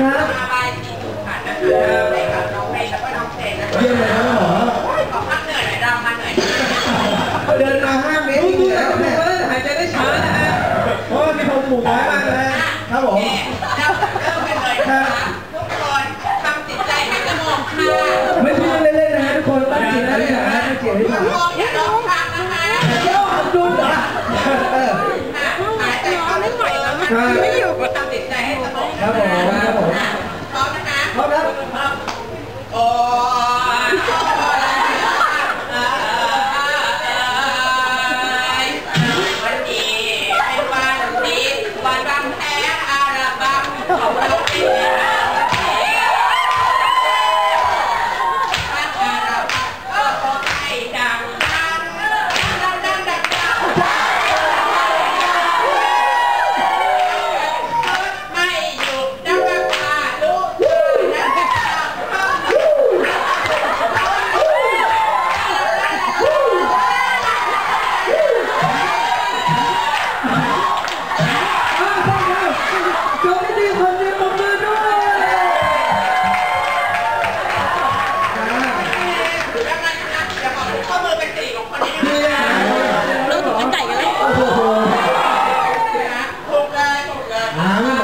Yeah. ะว่ามีคนปลูกมากเลยครับผมเราเริ่มกันเลยนะคะทุกคนทำจิตใจให้สงบค่ะไม่พูดเล่นๆนะฮะทุกคนตั้งจิตอธิษฐานตั้งจิตอธิษฐานมองอย่าร้องทางนะคะเจ้าดูเหรอเออหายใจเข้าไม่ไหวแล้วค่ะไม่อยู่ทำ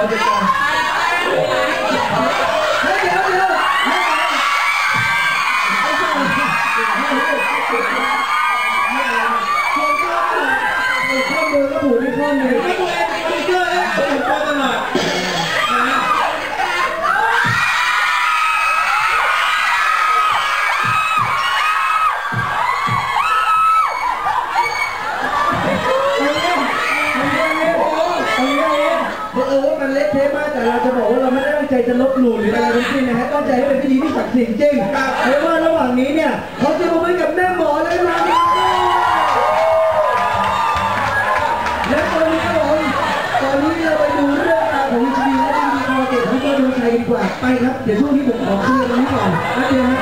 อ่าห เราเออว่ามันเละเทะมากแต่เราจะบอกว่าเราไม่ได้ตั้งใจจะลบหลู่หรืออะไรทั้งสิ้นนะฮะตั้งใจให้เป็นพิธีที่ศักดิ์สิทธิ์จริงเพราะว่าระหว่างนี้เนี่ยเขาจะมาไว้กับแม่หมอและน้องและตอนนี้ครับผมตอนนี้เราไปดูเรื่องราวของชีวิตและดีคอเกตของตัวดวงชัยดีกว่าไปครับเดี๋ยวช่วงนี้ผมขอเคลียร์ตรงนี้ก่อนนะเดี๋ยวฮะ